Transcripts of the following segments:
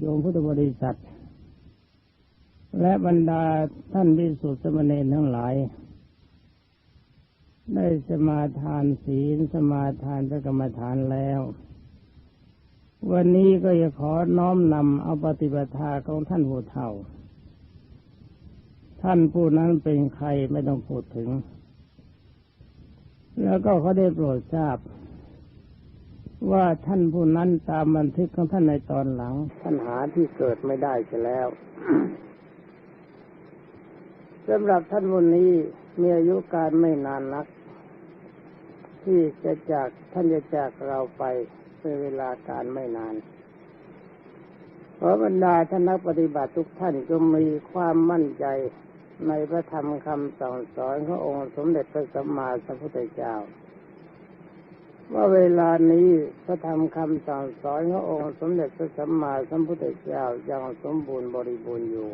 โยมพุทธบริษัท และบรรดาท่านพิสุทธิสมณีทั้งหลาย ได้สมาทานศีลสมาทานพระกรรมฐานแล้ว วันนี้ก็จะขอน้อมนำเอาปฏิปทาของท่านผู้เฒ่า ท่านผู้นั้นเป็นใครไม่ต้องพูดถึง แล้วก็เขาได้โปรดทราบ ว่าท่านผู้นั้นตามบันทึกของท่านในตอนหลังท่านหาที่เกิดไม่ได้เสียแล้วสำหรับท่านวันนี้มีอายุการไม่นานนัก ที่จะจากท่านจะจากเราไปเป็นเวลาการไม่นานขอบรรดาท่านนักปฏิบัติทุกท่านจงมีความมั่นใจในพระธรรมคำสั่งสอนขององค์สมเด็จพระสัมมาสัมพุทธเจ้า ว่าเวลานี้พระธรรมคำสั่งสอนขององค์สมเด็จพระสัมมาสัมพุทธเจ้ายังสมบูรณ์บริบูรณ์อยู่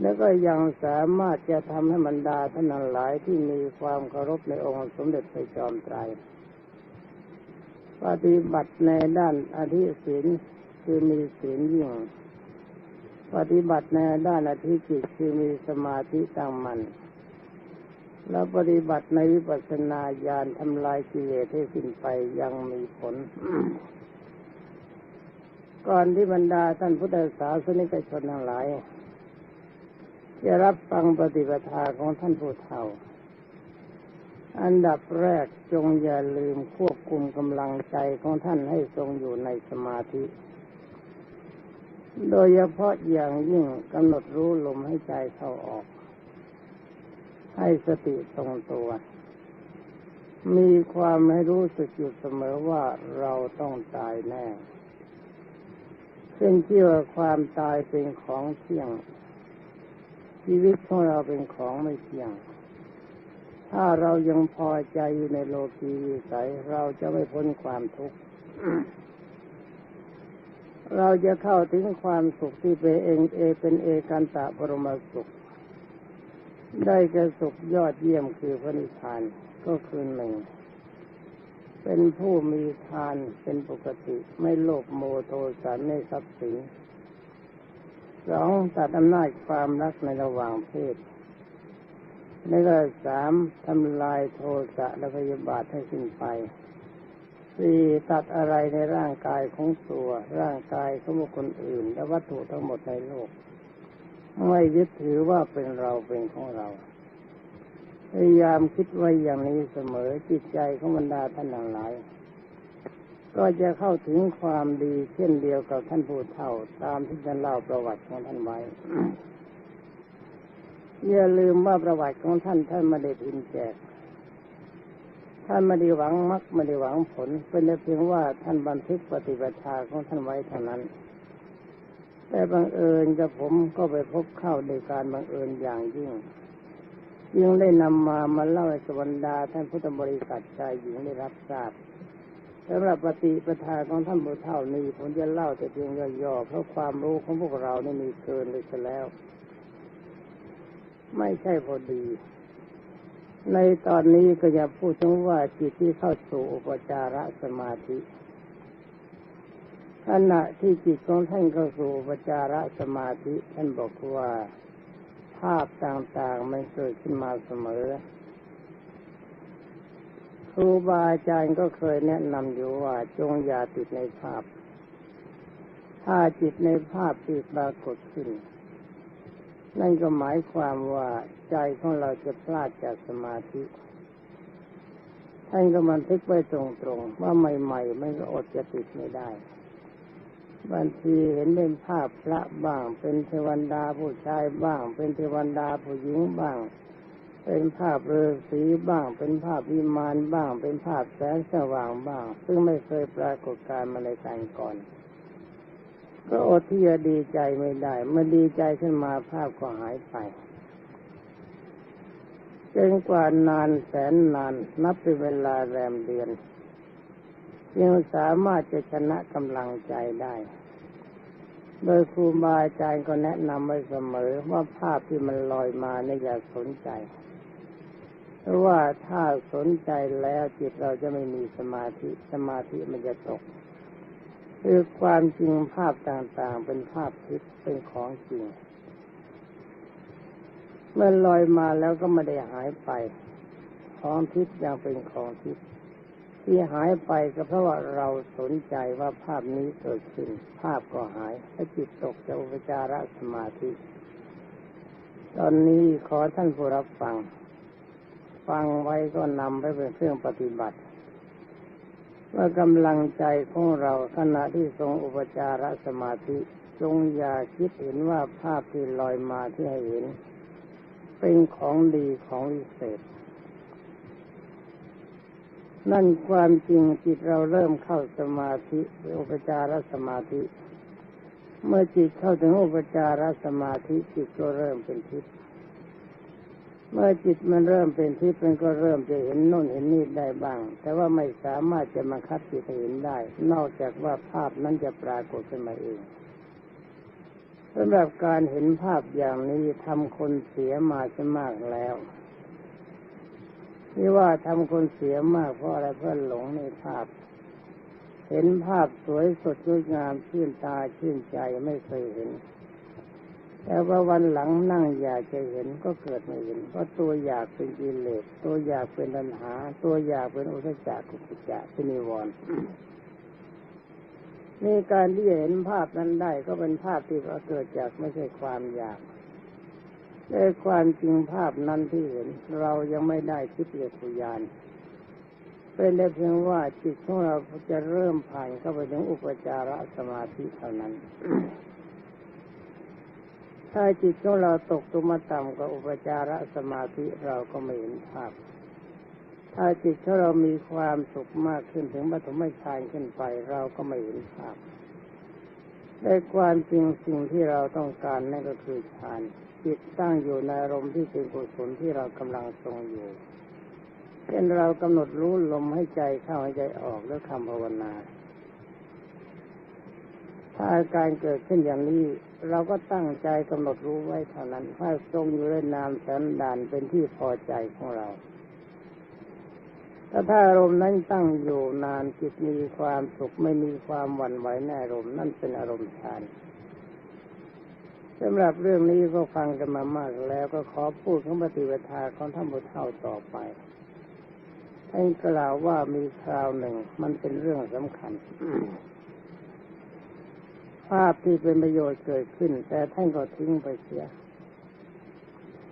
แล้วก็ยังสามารถจะทำให้บรรดาท่านหลายที่มีความเคารพในองค์สมเด็จพระจอมไตรปฏิบัติในด้านอธิศีลคือมีศีลยิ่ง ปฏิบัติในด้านอธิจิตคือมีสมาธิตั้งมัน่น แล้วปฏิบัติในวิปัสสนาญาณทำลายกิเลสให้สิ้นไปยังมีผล ก่อนที่บรรดาท่านพุทธศาสนิกชนทั้งหลายจะรับฟังปฏิปทาของท่านผู้เฒ่า อันดับแรกจงอย่าลืมควบคุมกำลังใจของท่านให้ทรงอยู่ในสมาธิ โดยเฉพาะอย่างยิ่งกำหนดรู้ลมให้ใจเข้าออก ให้สติทรงตัว มีความให้รู้สึกอยู่เสมอว่าเราต้องตายแน่ ซึ่งเชื่อความตายเป็นของเที่ยง ชีวิตของเราเป็นของไม่เที่ยง ถ้าเรายังพอใจอยู่ในโลกีวิสัยเราจะไม่พ้นความทุกข์เราจะเข้าถึงความสุขที่เป็นเองเอเป็นเอกันตะบรมสุข ได้กระสุขยอดเยี่ยมคือพระนิพพานก็คือหนึ่งเป็นผู้มีทานเป็นปกติไม่โลภโมโทสันในทรัพย์สินสองตัดอำนาจความรักในระหว่างเพศในก็สามทำลายโทสะและพยาบาทให้สิ้นไปสี่ตัดอะไรในร่างกายของตัว ร่างกายของบุคคลอื่น และวัตถุทั้งหมดในโลก ไม่ยึดถือว่าเป็นเราเป็นของเรา พยายามคิดไว้อย่างนี้เสมอจิตใจของบรรดาท่านหลาย ก็จะเข้าถึงความดีเช่นเดียวกับท่านผู้เฒ่า ตามที่ท่านเล่าประวัติของท่านไว้อย่าลืมว่าประวัติของท่านท่านไม่ได้พิมพ์แจก ท่านไม่ได้หวังมรรคไม่ได้หวังผล เป็นเพียงว่าท่านบันทึกปฏิบัติของท่านไว้เท่านั้น แต่บังเอิญกับผมก็ไปพบเข้าโดยการบังเอิญอย่างยิ่งยิ่งได้นำมามาเล่าให้สวรรดาท่านพุทธบริษัทชายหญิงได้รับทราบสำหรับปฏิปทาของท่านบุเท่านี้ผมจะเล่าแต่เพียงย่อๆเพราะความรู้ของพวกเรานี่มีเกินเลยแล้ว ไม่ใช่พอดี ในตอนนี้ก็จะพูดถึงว่าจิตที่เข้าสู่อุปจารสมาธิ ขณะที่จิตของท่านเข้าสู่ปัจจารสมาธิท่านบอกว่า ภาพต่างๆมันเกิดขึ้นมาเสมอ ครูบาอาจารย์ก็เคยแนะนำอยู่ว่าจงอย่าติดในภาพ ถ้าจิตในภาพติดปรากฏขึ้น นั่นก็หมายความว่าใจของเราจะพลาดจากสมาธิท่านก็มันทึกไว้ตรงๆว่าใหม่ ๆ มันก็อดจะติดไม่ได้ บางทีเห็นเป็นภาพพระบ้าง เป็นเทวันดาผู้ชายบ้าง เป็นเทวันดาผู้หญิงบ้าง เป็นภาพเรือสีบ้าง เป็นภาพวิมานบ้าง เป็นภาพแสงสว่างบ้าง ซึ่งไม่เคยปรากฏการมาในการก่อน ก็อดที่จะดีใจไม่ได้เมื่อดีใจขึ้นมาภาพก็หายไปจนกว่านานแสนนานนับเป็นเวลาแรมเดือน ยังสามารถจะชนะกำลังใจได้ โดยครูบาอาจารย์ก็แนะนำไว้เสมอว่าภาพที่มันลอยมาเนี่ยอย่าสนใจ เพราะว่าถ้าสนใจแล้วจิตเราจะไม่มีสมาธิสมาธิมันจะตกคือความจริงภาพต่างๆ เป็นภาพทิพย์เป็นของจริง เมื่อลอยมาแล้วก็ไม่ได้หายไป ของทิพย์ยังเป็นของทิพย์ ที่หายไปก็เพราะว่าเราสนใจว่าภาพนี้เกิดขึ้น ภาพก็หายถ้าจิตตกจากอุปจารสมาธิ ตอนนี้ขอท่านผู้รับฟัง ฟังไว้ก็นำไปเป็นเครื่องปฏิบัติ ว่ากำลังใจของเราขณะที่ทรงอุปจารสมาธิจงอย่าคิดเห็นว่าภาพที่ลอยมาที่ให้เห็น เป็นของดีของวิเศษ นั่นความจริงจิตเราเริ่มเข้าสมาธิอุปจารสมาธิ เมื่อจิตเข้าถึงอุปจารสมาธิจิตก็เริ่มเป็นทิพย์เมื่อจิตมันเริ่มเป็นทิพย์มันก็เริ่มจะเห็นโน่นเห็นนี่ได้บ้าง แต่ว่าไม่สามารถจะมาคัดจิตเห็นได้ นอกจากว่าภาพนั้นจะปรากฏขึ้นมาเองสำหรับการเห็นภาพอย่างนี้ทำคนเสียมาจะมากแล้ว นี่ว่าทำคนเสียมากเพราะอะไรเพราะหลงในภาพ เห็นภาพสวยสดงดงามชื่นตาชื่นใจไม่เคยเห็น แต่ว่าวันหลังนั่งอยากจะเห็นก็เกิดไม่เห็น เพราะตัวอยากเป็นกิเลสตัวอยากเป็นปัญหา ตัวอยากเป็นอุทจักกุปจักเป็นนิวรณ์นี่การที่จะเห็นภาพนั้นได้ก็เป็นภาพที่เกิดจากไม่ใช่ความอยาก แต่ความจริงภาพนั้นที่เห็น เรายังไม่ได้คิดเรียกยานเป็นได้เพียงว่าจิตของเราจะเริ่มผ่านเข้าไปถึงอุปจารสมาธิเท่านั้น ถ้าจิตของเราตกตุมาต่ำกว่าอุปจารสมาธิเราก็ไม่เห็นภาพ ถ้าจิตของเรามีความสุขมากขึ้นถึงปฐมฌานขึ้นไปเราก็ไม่เห็นภาพในความจริงสิ่งที่เราต้องการนั่นก็คือฌาน จิตตั้งอยู่ในอารมณ์ที่เป็นกุศลที่เรากำลังทรงอยู่เช่นเรากำหนดรู้ลมให้ใจเข้าให้ใจออกด้วยคำภาวนา ถ้าอาการเกิดขึ้นอย่างนี้ เราก็ตั้งใจกำหนดรู้ไว้เท่านั้นถ้าทรงอยู่ในนามแสนดานเป็นที่พอใจของเราถ้าถ้าอารมณ์นั้นตั้งอยู่นานจิตมีความสุขไม่มีความหวั่นไหวในอารมณ์นั่นเป็นอารมณ์ฌาน สำหรับเรื่องนี้ก็ฟังกันมามากแล้วก็ขอพูดของปฏิปทาของท่านบุตรเท่าต่อไปท่านกล่าวว่ามีคราวหนึ่งมันเป็นเรื่องสำคัญ ภาพที่เป็นประโยชน์เกิดขึ้น แต่ท่านก็ทิ้งไปเสีย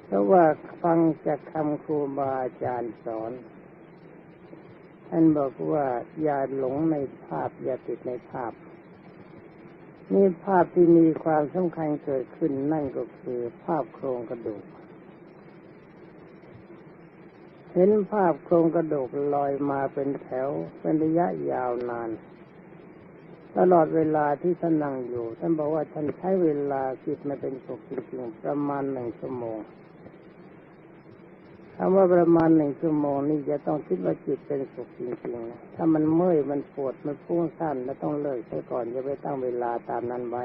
เพราะว่าฟังจากคำครูบาอาจารย์สอน ท่านบอกว่าอย่าหลงในภาพอย่าติดในภาพ นี่ภาพที่มีความสำคัญเกิดขึ้นนั่นก็คือภาพโครงกระดูก เห็นภาพโครงกระดูกลอยมาเป็นแถวเป็นระยะยาวนาน ตลอดเวลาที่ท่านนั่งอยู่ ท่านบอกว่าท่านใช้เวลาคิดมาเป็นสุขจริงๆประมาณหนึ่งชั่วโมง คำว่าประมาณหนึ่งชั่วโมงนี่จะต้องคิดว่าจิตเป็นสุขจริงๆนะถ้ามันเมื่อยมันปวดมันฟุ้งซ่านแล้วต้องเลิกใช้ก่อนจะไปตั้งเวลาตามนั้นไว้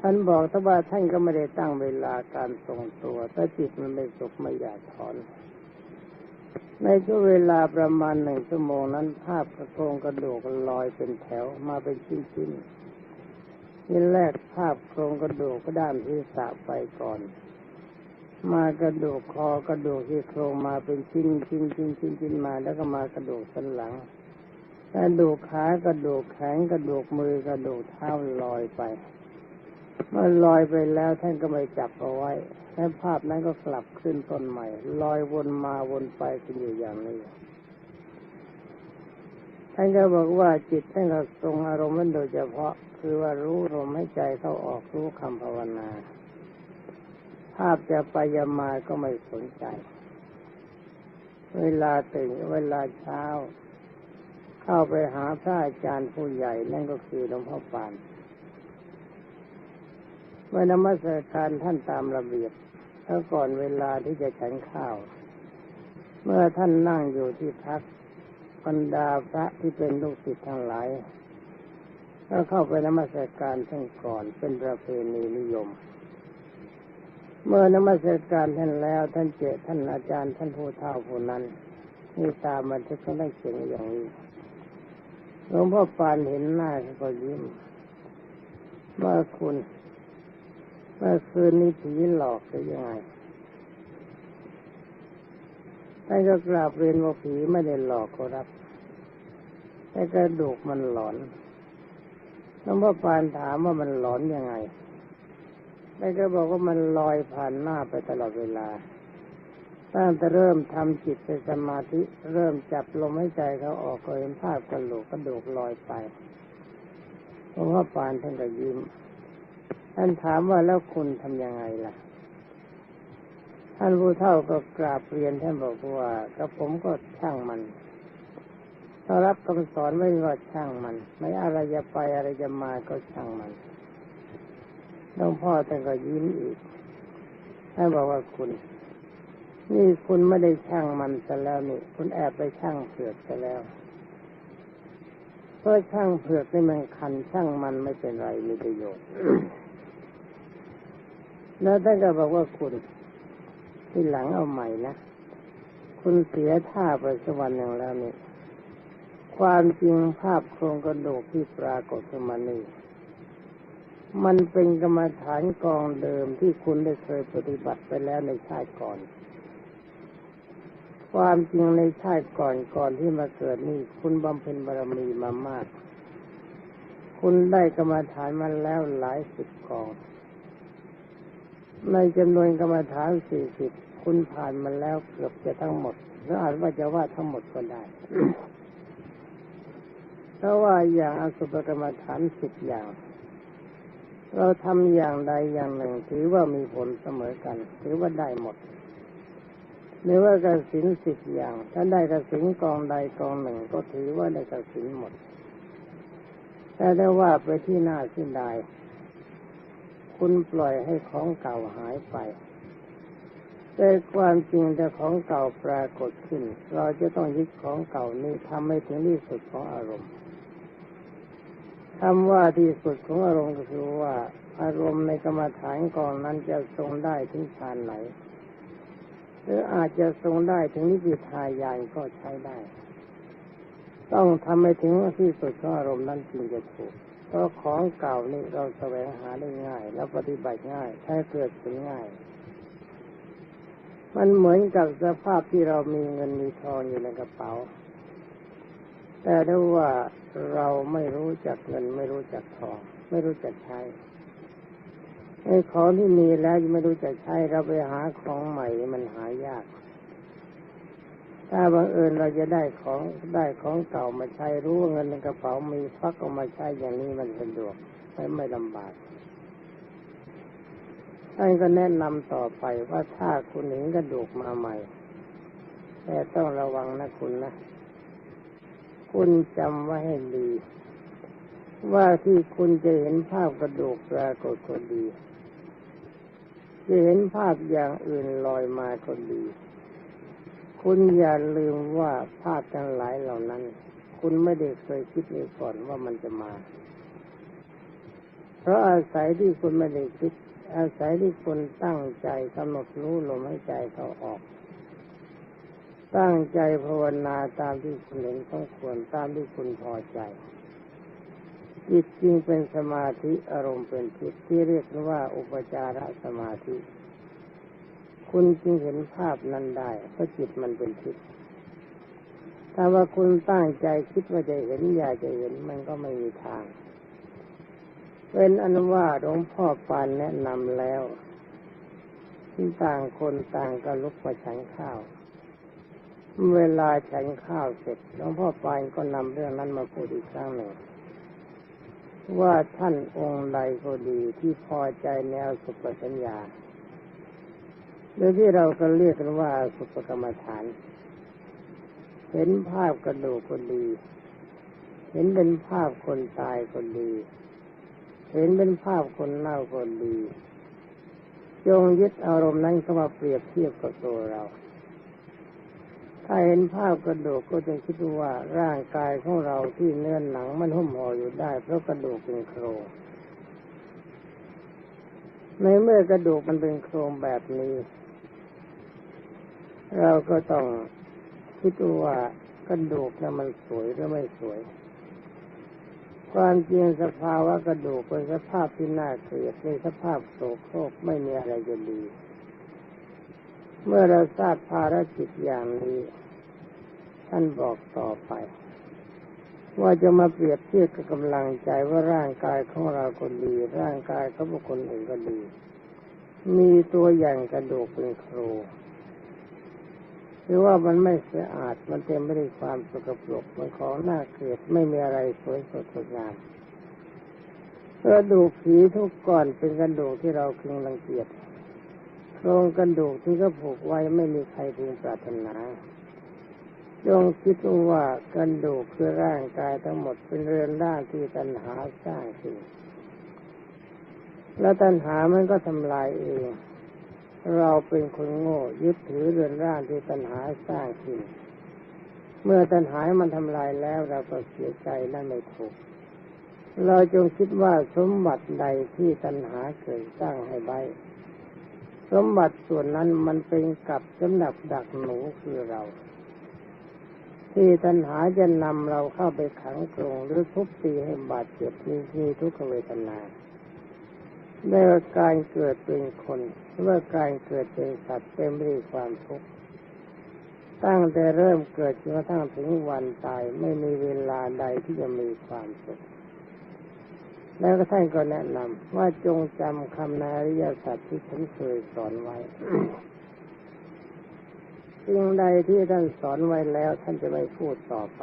ท่านบอกถ้าว่าท่านก็ไม่ได้ตั้งเวลาการทรงตัวถ้าจิตมันไม่สุขไม่อยากถอน ในช่วงเวลาประมาณหนึ่งชั่วโมงนั้น ภาพกระโครงกระดูกลอยเป็นแถวมาเป็นชิ้นๆนี่แรกภาพโครงกระดูกก็ด้านที่สะไปก่อน มากระดูกคอกระดูกที่โครงมาเป็นชิ้นชิ้นชิ้นชิ้นชิ้นมา แล้วก็มากระดูกสันหลังกระดูกขากระดูกแขนกระดูกมือกระดูกเท้าลอยไป เมื่อลอยไปแล้วท่านก็ไม่จับเอาไว้และภาพนั้นก็กลับขึ้นต้นใหม่ ลอยวนมาวนไปกันอยู่อย่างนี้ท่านก็บอกว่าจิตท่านก็ทรงอารมณ์นั้นโดยเฉพาะ คือว่ารู้ลมให้ใจเข้าออกรู้คำภาวนา ภาพจะไปยามาก็ไม่สนใจ เวลาตื่นเวลาเช้า เข้าไปหาพระอาจารย์ผู้ใหญ่นั่นก็คือหลวงพ่อปานเมื่อนมัสการท่านตามระเบียบแล้วก่อนเวลาที่จะฉันข้าว เมื่อท่านนั่งอยู่ที่พักบรรดาพระที่เป็นลูกศิษย์ทั้งหลายก็เข้าไปนมัสการท่านก่อนเป็นประเพณีนิยม เมื่อนมัสการท่านแล้ว ท่านเจท่านอาจารย์ ท่านผู้เฒ่าผู้นั้นนี่ตามบันทึกเขาได้เขียนอย่างนี้หลวงพ่อปานเห็นหน้าก็ยิ้มว่าคุณเมื่อคืนนี้ผีหลอกหรือยังไงท่านก็กราบเรียนว่าผีไม่ได้หลอกเขารับแต่กระดูกมันหลอนหลวงพ่อปานถามว่ามันหลอนยังไง ท่านก็บอกว่ามันลอยผ่านหน้าไปตลอดเวลาตั้งแต่เริ่มทำจิตเป็นสมาธิ เริ่มจับลมหายใจเขาออกก็เห็นภาพกระโหลกกระดูกลอยไปหลวงพ่อปานท่านก็ยิ้มท่านถามว่าแล้วคุณทำยังไงล่ะ ท่านผู้เฒ่าก็กราบเรียนท่านบอกว่ากับผมก็ช่างมันถ้ารับคำสอนไม่ว่าช่างมัน ไม่อะไรจะไปอะไรจะมาก็ช่างมัน หลวงพ่อท่านก็ยิ้มอีกท่านบอกว่าคุณ นี่คุณไม่ได้ช่างมันซะแล้วนี่ คุณแอบไปช่างเผือกซะแล้วเพราะช่างเผือกนี่มันคันช่างมันไม่เป็นไรมีประโยชน์แล้วท่านก็บอกว่าคุณ ที่หลังเอาใหม่นะคุณเสียท่าไปสักวันหนึ่งแล้วนี่ความจริงภาพโครงกระดูกที่ปรากฏขึ้นมานี่ มันเป็นกรรมฐานกองเดิมที่คุณได้เคยปฏิบัติไปแล้วในชาติก่อน ความจริงในชาติก่อนก่อนที่มาเกิดนี่คุณบำเพ็ญบารมีมามาก คุณได้กรรมฐานมาแล้วหลายสิบกอง ในจำนวนกรรมฐานสี่สิบคุณผ่านมาแล้วเกือบจะทั้งหมดหรืออาจว่าจะว่าทั้งหมดก็ได้เพราะว่าอย่างอสุภกรรมฐานสิบอย่าง เราทำอย่างใดอย่างหนึ่ง ถือว่ามีผลเสมอกัน ถือว่าได้หมดหรือว่ากสินสิบอย่าง ถ้าได้กสินกองใดกองหนึ่ง ก็ถือว่าได้กสินหมด แต่ได้ว่าไปที่หน้าสิ้นใดคุณปล่อยให้ของเก่าหายไป แต่ความจริงแต่ของเก่าปรากฏขึ้น เราจะต้องยึดของเก่านี้ทำให้ถึงที่สุดของอารมณ์ คำว่าที่สุดของอารมณ์ก็คือว่าอารมณ์ในกรรมฐานกองนั้นจะทรงได้ถึงฌานไหนหรืออาจจะทรงได้ถึงนิพพานญาณก็ใช้ได้ ต้องทำให้ถึงที่สุดของอารมณ์นั้นจึงจะถูกเพราะของเก่านี่เราแสวงหาได้ง่าย แล้วปฏิบัติง่ายถ้เกิดผลง่าย มันเหมือนกับสภาพที่เรามีเงินมีทองอยู่ในกระเป๋า แต่ถ้าว่าเราไม่รู้จักเงิน ไม่รู้จักทอง ไม่รู้จักใช้ไอ้ของที่มีแล้วยังไม่รู้จักใช้เราไปหาของใหม่มันหายาก ถ้าบังเอิญเราจะได้ของได้ของเก่ามาใช้รู้ว่าเงินในกระเป๋ามีฟักออกมาใช้อย่างนี้มันสะดวกไม่ไม่ลำบากท่านก็แนะนำต่อไปว่าถ้าคุณเห็นกระดูกมาใหม่ แต่ต้องระวังนะคุณนะ คุณจำไว้ให้ดี ว่าที่คุณจะเห็นภาพกระดูกปรากฏก็ดี จะเห็นภาพอย่างอื่นลอยมาก็ดี คุณอย่าลืมว่าภาพทั้งหลายเหล่านั้น คุณไม่ได้เคยคิดเลยก่อนว่ามันจะมา เพราะอาศัยที่คุณไม่ได้คิด อาศัยที่คุณตั้งใจกำหนดรู้ลมหายใจเขาออก ตั้งใจภาวนาตามที่คุณเห็นสมควรตามที่คุณพอใจ จิตจริงเป็นสมาธิอารมณ์เป็นจิตที่เรียกว่าอุปจารสมาธิ คุณจึงเห็นภาพนั้นได้เพราะจิตมันเป็นทิพย์ถ้าว่าคุณตั้งใจคิดว่าจะเห็นอยากจะเห็นมันก็ไม่มีทาง เป็นอนุว่าหลวงพ่อปานแนะนำแล้วที่ต่างคนต่างก็ลุกมาฉันข้าว เวลาฉันข้าวเสร็จหลวงพ่อปานก็นำเรื่องนั้นมาพูดอีกครั้งหนึ่ง ว่าท่านองค์ใดก็ดีที่พอใจแนวสุปสัญญาหรือที่เราก็เรียกกันว่าสุปกรรมฐาน เห็นภาพกระดูกก็ดี เห็นเป็นภาพคนตายก็ดี เห็นเป็นภาพคนเน่าก็ดี จงยึดอารมณ์นั้นเข้ามาเปรียบเทียบกับตัวเรา ถ้าเห็นภาพกระดูกก็จะคิดว่าร่างกายของเราที่เนื้อหนังมันหุ้มห่ออยู่ได้ เพราะกระดูกเป็นโครงในเมื่อกระดูกมันเป็นโครงแบบนี้ เราก็ต้องคิดว่ากระดูกนั้นมันสวยหรือไม่สวย ความจริงสภาวะกระดูกเป็นสภาพที่น่าเกลียดในสภาพโสโครกไม่มีอะไรจะดี เมื่อเราทราบภารกิจอย่างนี้ ท่านบอกต่อไป ว่าจะมาเปรียบเทียบกับกำลังใจว่าร่างกายของเราก็ดี ร่างกายของบุคคลอื่นก็ดี มีตัวอย่างกระดูกเป็นครูหรือว่ามันไม่สะอาด มันเต็มไปด้วยความสกปรก มันของน่าเกลียดไม่มีอะไรสวยสดงดงามกระดูกผีทุกก้อนเป็นกระดูกที่เราคึงรังเกียจ โครงกระดูกที่เขาผูกไว้ไม่มีใครพึงปรารถนาจงคิดว่ากระดูกคือร่างกายทั้งหมดเป็นเรือนร่างที่ตัณหาสร้างขึ้นแล้วตัณหามันก็ทำลายเอง เราเป็นคนโง่ยึดถือเรือนร่างที่ตัณหาสร้างขึ้น เมื่อตัณหามันทำลายแล้วเราก็เสียใจนั่นไม่ถูก เราจงคิดว่าสมบัติใดที่ตัณหาเคยสร้างให้ไว้ สมบัติส่วนนั้นมันเป็นกับสำหรับดักหนูคือเรา ที่ตัณหาจะนำเราเข้าไปขังกรงหรือทุบตีให้บาดเจ็บมีมีทุกขเวทนาได้ว่าการเกิดเป็นคนว่าการเกิดเป็นสัตว์เต็มไปด้วยความทุกข์ตั้งแต่เริ่มเกิดจนกระทั่งถึงวันตายไม่มีเวลาใดที่จะมีความสุข แล้วก็ท่านก็แนะนำว่าจงจำคำนาริยสัตว์ที่ฉันเคยสอนไว้สิ่งใดที่ท่านสอนไว้แล้ว ท่านจะไม่พูดต่อไป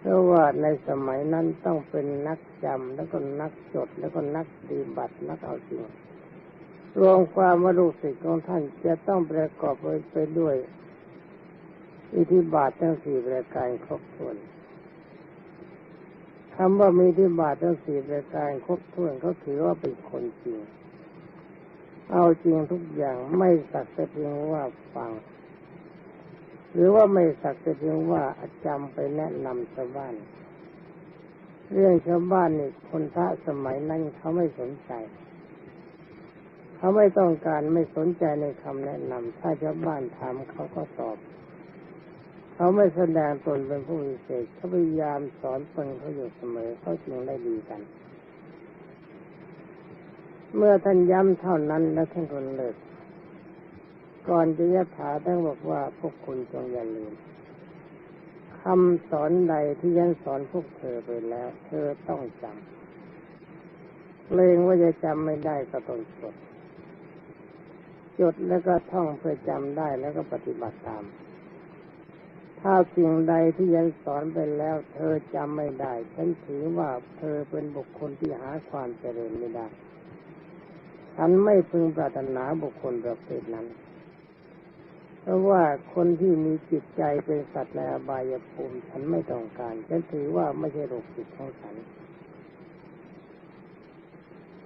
เพราะว่าในสมัยนั้นต้องเป็นนักจำแล้วก็นักจด แล้วก็นักดีบัตรนักเอาจริงรวมความว่าลูกศิษย์ของท่านจะต้องประกอบไปด้วย อิทธิบาททั้งสี่ประการครบถ้วน คำว่ามีทธิบาททั้งสี่ประการครบถ้วนเขาถือว่าเป็นคนจริง เอาจริงทุกอย่างไม่สักแต่เพียงว่าฟัง หรือว่าไม่สักแต่เพียงว่าอาจารย์ไปแนะนำชาวบ้าน เรื่องชาวบ้านนี่คนพระสมัยนั้นเขาไม่สนใจ เขาไม่ต้องการไม่สนใจในคำแนะนำถ้าชาวบ้านถามเขาก็ตอบ เขาไม่แสดงตนเป็นผู้วิเศษเขาพยายามสอนตนเขาอยู่เสมอเขาจึงได้ดีกัน เมื่อท่านย้ำเท่านั้นแล้วท่านก็เลิกก่อนจะยถาท่านบอกว่าพวกคุณจงอย่าลืมคำสอนใดที่ยันสอนพวกเธอไปแล้ว เธอต้องจำเกรงว่าจะจำไม่ได้ก็ต้องจดจดแล้วก็ท่องเพื่อจำได้แล้วก็ปฏิบัติตาม ถ้าสิ่งใดที่ยันสอนไปแล้ว เธอจำไม่ได้ ฉันถือว่าเธอเป็นบุคคลที่หาความเจริญไม่ได้ ฉันไม่พึงปรารถนาบุคคลประเภทนั้น เพราะว่าคนที่มีจิตใจเป็นสัตว์ในอบายภูมิฉันไม่ต้องการ ฉันถือว่าไม่ใช่โรคจิตของฉัน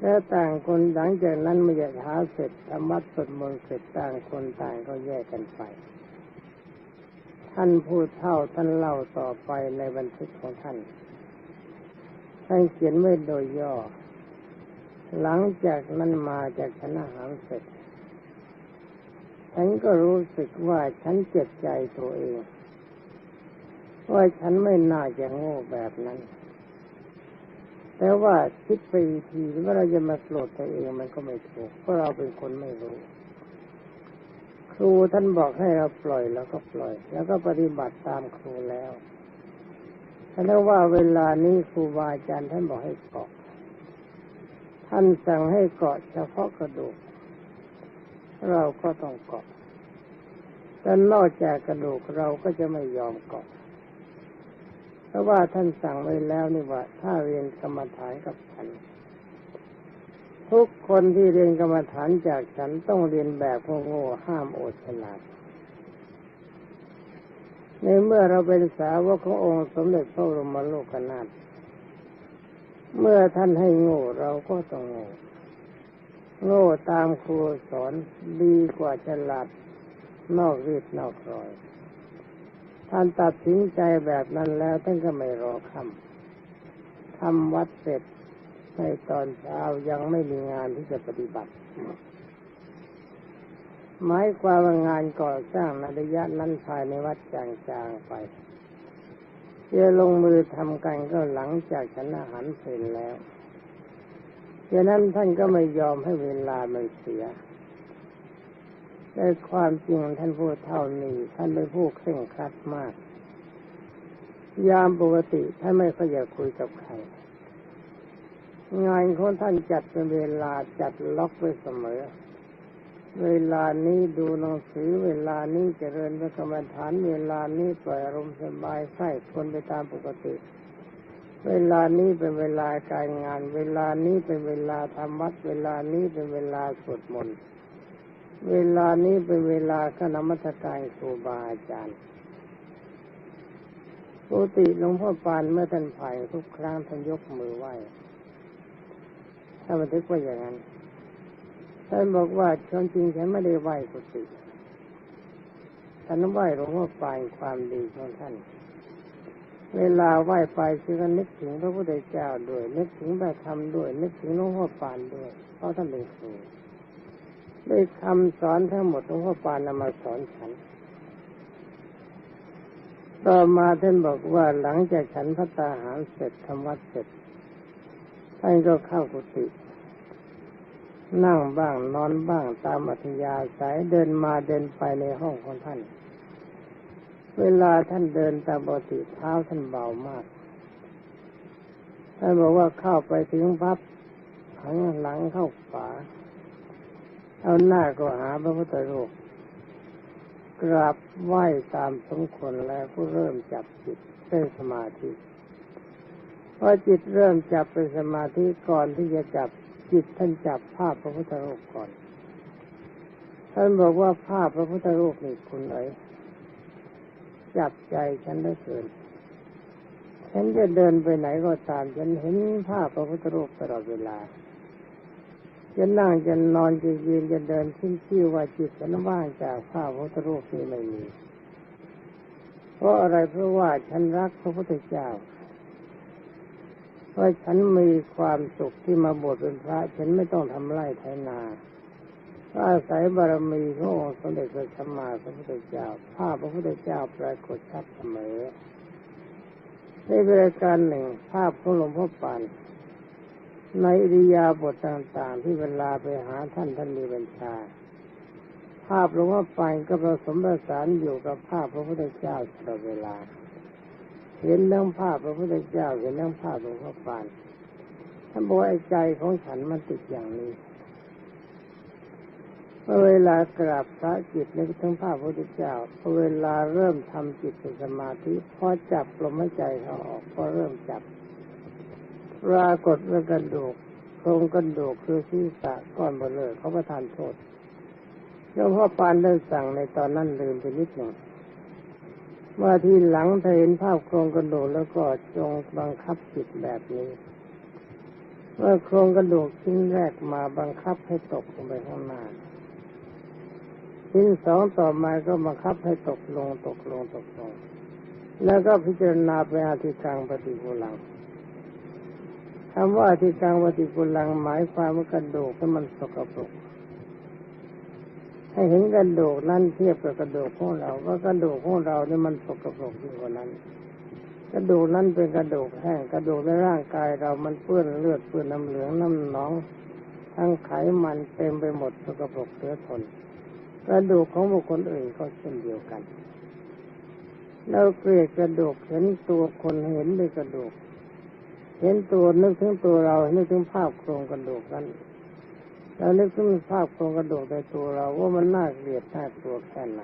แล้วต่างคนหลังจากนั้นเมื่อหาเสร็จธรรมะสดมนต์เสร็จต่างคนต่างก็แยกกันไป ท่านพูดเท่าท่านเล่าต่อไปในบันทึกของท่าน ท่านเขียนไว้โดยย่อ หลังจากนั้นมาจากชนะหารเสร็จ ฉันก็รู้สึกว่าฉันเจ็บใจตัวเอง ว่าฉันไม่น่าจะโง่แบบนั้น แต่ว่าคิดไปทีว่าเราจะมาโกรธตัวเองมันก็ไม่ถูกเพราะเราเป็นคนไม่รู้ รูท่านบอกให้เราปล่อยแล้วก็ปล่อย แล้วก็ปฏิบัติตามครูแล้วท่านว่าเวลานี้ครูบาอาจารย์ท่านบอกให้เกาะท่านสั่งให้เกาะเฉพาะกระดูก เราก็ต้องเกาะแต่นอกจากกระดูกเราก็จะไม่ยอมเกาะเพราะว่าท่านสั่งไว้แล้วนี่ว่า ถ้าเรียนกรรมฐานกับฉัน ทุกคนที่เรียนกรรมฐานจากฉันต้องเรียนแบบโง่ห้ามโอดฉลาดในเมื่อเราเป็นสาวกขององค์สมเด็จพระบรมโลกนาถเมื่อท่านให้โง่เราก็ต้องโง่โง่ตามครูสอนดีกว่าฉลาดนอกรีดนอกรอย ท่านตัดสินใจแบบนั้นแล้วท่านก็ไม่รอคำทำวัดเสร็จ ในตอนเช้ายังไม่มีงานที่จะปฏิบัติ หมายความว่างานก่อสร้างในระยะนั้นภายในวัดจางๆไปจะลงมือทำกันก็หลังจากฉันอาหารเพลินแล้วดังนั้นท่านก็ไม่ยอมให้เวลามันเสียแต่ความจริงท่านพูดเท่านี้ท่านเป็นผู้เคร่งครัดมาก ยามปกติท่านไม่ค่อยอยากคุยกับใคร งานของท่านจัดเป็นเวลาจัดล็อกไว้เสมอ เวลานี้ดูหนังสือเวลานี้เจริญพระกรรมฐานเวลานี้ปล่อยอารมณ์สบายใส่คนไปตามปกติ เวลานี้เป็นเวลาการงาน เวลานี้เป็นเวลาธรรมัดเวลานี้เป็นเวลาสวดมนต์เวลานี้เป็นเวลาขนมัสการครูบาอาจารย์ปกติหลวงพ่อปานเมื่อท่านผ่านทุกครั้งท่านยกมือไหว้ ถ้าบันทึกว่าอย่างนั้นท่านบอกว่าชนจริงฉันไม่ได้ไหว้กุฏิท่านไหว้หลวงพ่อปานความดีของท่าน เวลาไหว้ไปคือก็นึกถึงพระพุทธเจ้าด้วย นึกถึงพระธรรมด้วย นึกถึงหลวงพ่อปานด้วย เพราะท่านเป็นครูด้วยคำสอนทั้งหมดหลวงพ่อปานนำมาสอนฉัน ต่อมาท่านบอกว่าหลังจากฉันพระตาหารเสร็จทำวัดเสร็จ ท่านก็เข้ากุฏินั่งบ้างนอนบ้างตามอัธยาศัยเดินมาเดินไปในห้องของท่าน เวลาท่านเดินตามปกติเท้าท่านเบามาก ท่านบอกว่าเข้าไปถึงพับหันหลังเข้าฝาเอาหน้าก็หาพระพุทธรูปกราบไหว้ตามสมควรแล้วก็เริ่มจับจิตเป็นสมาธิ พอจิตเริ่มจับเป็นสมาธิก่อนที่จะจับจิตท่านจับภาพพระพุทธรูปก่อน ท่านบอกว่าภาพพระพุทธรูปนี่คุณเอ๋ยจับใจฉันได้เกินฉันจะเดินไปไหนก็ตามฉันเห็นภาพพระพุทธรูปตลอดเวลาจะนั่งจะนอนจะยืนจะเดินขึ้นชื่อว่าจิตฉันว่างจากภาพพระพุทธรูปนี้ไม่มี เพราะอะไรเพราะว่าฉันรักพระพุทธเจ้า เพราฉันมีความสุขที่มาบวชเป็นพระ ฉันไม่ต้องทำไร่ไถนาอาศัยบารมีขององค์สมเด็จพระสัมมาสัมพุทธเจ้าภาพพระพุทธเจ้าปรากฏชัดเสมอในเวลาการหนึ่งภาพของหลวงพ่อปานในอิริยาบถต่างๆ ที่เวลาไปหาท่านท่านมีบัญชา ภาพหลวงพ่อปานก็ผสมประสานอยู่กับภาพพระพุทธเจ้าตลอดเวลา เห็นเรื่องภาพพระพุทธเจ้าเห็นเรื่องภาพหลวงพ่อปานท่านบอกไอ้ใจของฉันมันติดอย่างนี้เวลากราบพระจิตนึกถึงภาพพระพุทธเจ้าเวลาเริ่มทำจิตเป็นสมาธิพอจับลมหายใจเขาออกพอเริ่มจับปรากฏว่ากระดูกโครงกระดูกคือศีรษะก้อนเบลอเขาประทานโทษหลวงพ่อปานได้สั่งในตอนนั้นลืมไปนิดหนึ่ง ว่าที่หลังเธอเห็นภาพโครงกระดูกแล้วก็จงบังคับจิตแบบนี้เมื่อโครงกระดูกชิ้นแรกมาบังคับให้ตกลงไปข้างหน้าชิ้นสองต่อมาก็บังคับให้ตกลงตกลงตกลง แล้วก็พิจารณาไปอาทิกลางปฏิบูลังคำว่าที่กลางวัติกุลังหมายความว่ากระดูกที่มันสกปรก ให้เห็นกระดูกนั้นเทียบกับกระดูกของเราว่ากระดูกของเราเนี่ยมันสกปรกยิ่งกว่านั้น กระดูกนั้นเป็นกระดูกแห้งกระดูกในร่างกายเรามันเปื้อนเลือดเปื้อนน้ำเหลืองน้ำหนอง ทั้งไขมันเต็มไปหมดสกปรกเหลือทน กระดูกของบุคคลอื่นก็เช่นเดียวกันเราเกลียดกระดูกเห็นตัวคนเห็นด้วยกระดูก เห็นตัวนึกถึงตัวเรานึกถึงภาพโครงกระดูกนั้น แล้วนึกถึงภาพโครงกระดูกในตัวเราว่ามันน่าเกลียดน่ากลัวแค่ไหน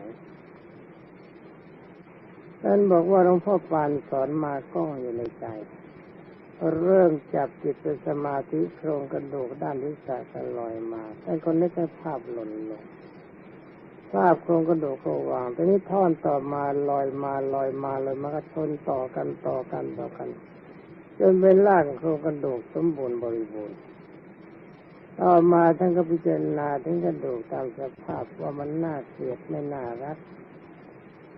ท่านบอกว่าหลวงพ่อปานสอนมาก้องอยู่ในใจ เริ่มจับจิตเป็นสมาธิโครงกระดูกด้านทิศะลอยมาท่านคนนึกให้ภาพหล่นลงภาพโครงกระดูกก็วางแต่นี้ท่อนต่อมาลอยมาลอยมาลอยมาก็ชนต่อกันต่อกันต่อกัน จนเป็นร่างโครงกระดูกสมบูรณ์บริบูรณ์ ต่อมาท่านก็พิจารณาถึงกระดูกตามสภาพว่ามันน่าเกลียดไม่น่ารัก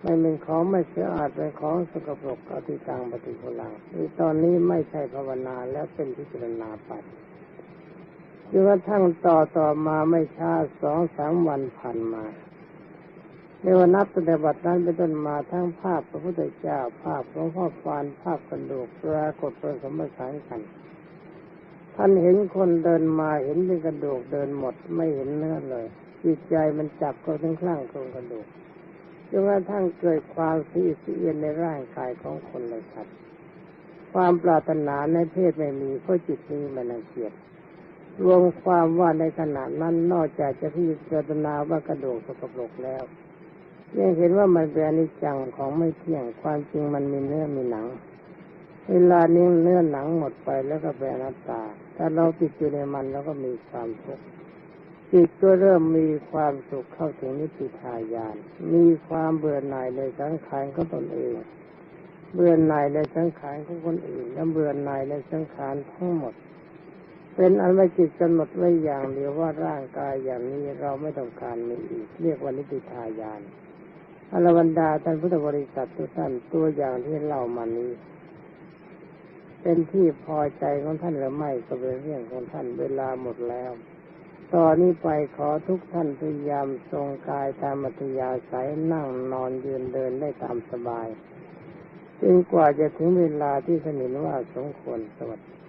ไม่เป็นของไม่สะอาดเป็นของสกปรกอธิตังปฏิโพลังในตอนนี้ไม่ใช่ภาวนาแล้วเป็นพิจารณาไปจนกระทั่งต่อต่อมาไม่ช้าสองสามวันผ่านมาเรียกว่านับตั้งแต่บัดนั้นเป็นต้นมาทั้งภาพพระพุทธเจ้าภาพหลวงพ่อฟานภาพกระดูกปรากฏเป็นสมสารกัน ท่านเห็นคนเดินมาเห็นเป็นกระดูกเดินหมดไม่เห็นเนื้อเลย จิตใจมันจับก็ทั้งคลั่งโครงกระดูกจนกระทั่งเกิดความสีสเอียนในร่างกายของคนเลยครับ ความปรารถนาในเพศไม่มีเพราะจิตนี้มันังเกียจรวมความว่าในขณะนั้นนอกจากจะพิจารณาว่ากระดูกสกปรกแล้วยังเห็นว่ามันเป็นอนิจจังของไม่เที่ยงความจริงมันมีเนื้อมีหนัง เวลานี้เนื้อหนังหมดไปแล้วก็เป็นอนัตตา ถ้าเราติดอยู่ในมันเราก็มีความทุกข์จิตก็เริ่มมีความสุขเข้าถึงนิพพิทายาน มีความเบื่อหน่ายในสังขารของตนเอง เบื่อหน่ายในสังขารของคนอื่น และเบื่อหน่ายในสังขารทั้งหมด เป็นอันว่าจิตกำหนดไว้อย่างเดียวว่าร่างกายอย่างนี้เราไม่ต้องการมีอีก เรียกว่านิพพิทานอรบรรดาท่านพุทธบริษัททุกท่านตัวอย่างที่เล่ามานี้ เป็นที่พอใจของท่านหรือไม่ก็เป็นเรื่องของท่านเวลาหมดแล้วตอนนี้ไปขอทุกท่านพยายามทรงกายตามมัธยาสายนั่งนอนยืนเดินได้ตามสบายจนกว่าจะถึงเวลาที่สนิทว่าสมควรสวัสดี